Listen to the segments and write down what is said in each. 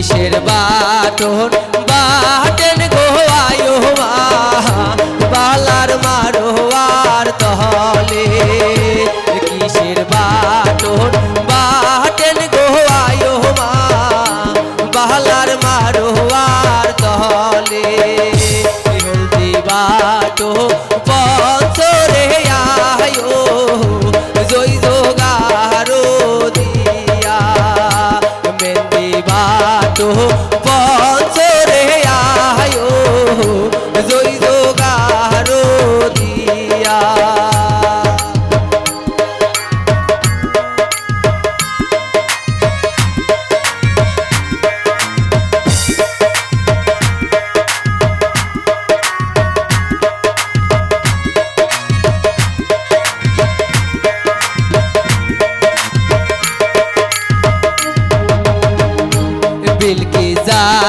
Button? বাটেন গো, আয়ো মা, বালার মারোয়ার তহলে কিসের বাটন? বাটেন গো, আয়ো মা, বালার মারোয়ার তহলে হলদি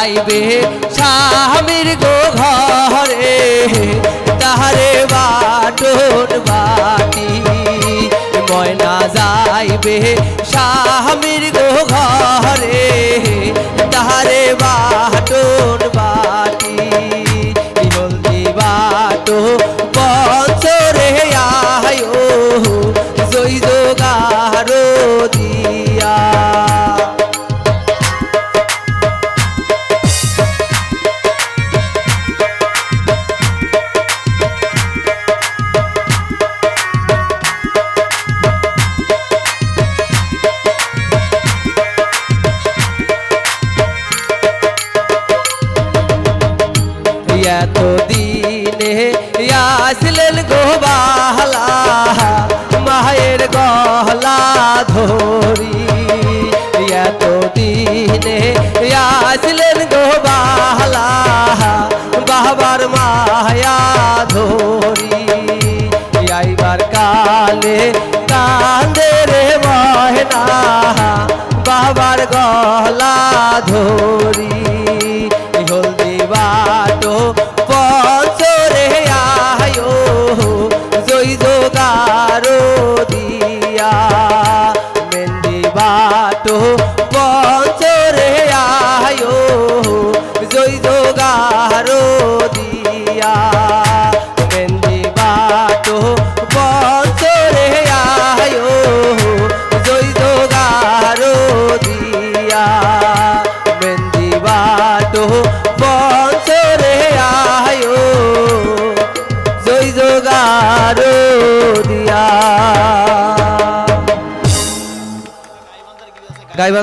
যাইবে স্বামীর গো ঘরে তাহারে বাটন বাটি। ময়না যাইবে স্বামীর গো ঘরে তাহারে বাটন বাটি। হলদি বাটো পঞ্চরে আয়ো, জয় জোগারো কালে কান্দে রে মহনা বাবার গলা ধরি। হলদি বাটো পঞ্চরে আয়ো, জয় জোগারো দিয়া। মেন্দি বাটো পঞ্চরে আয়ো, জয় কারণ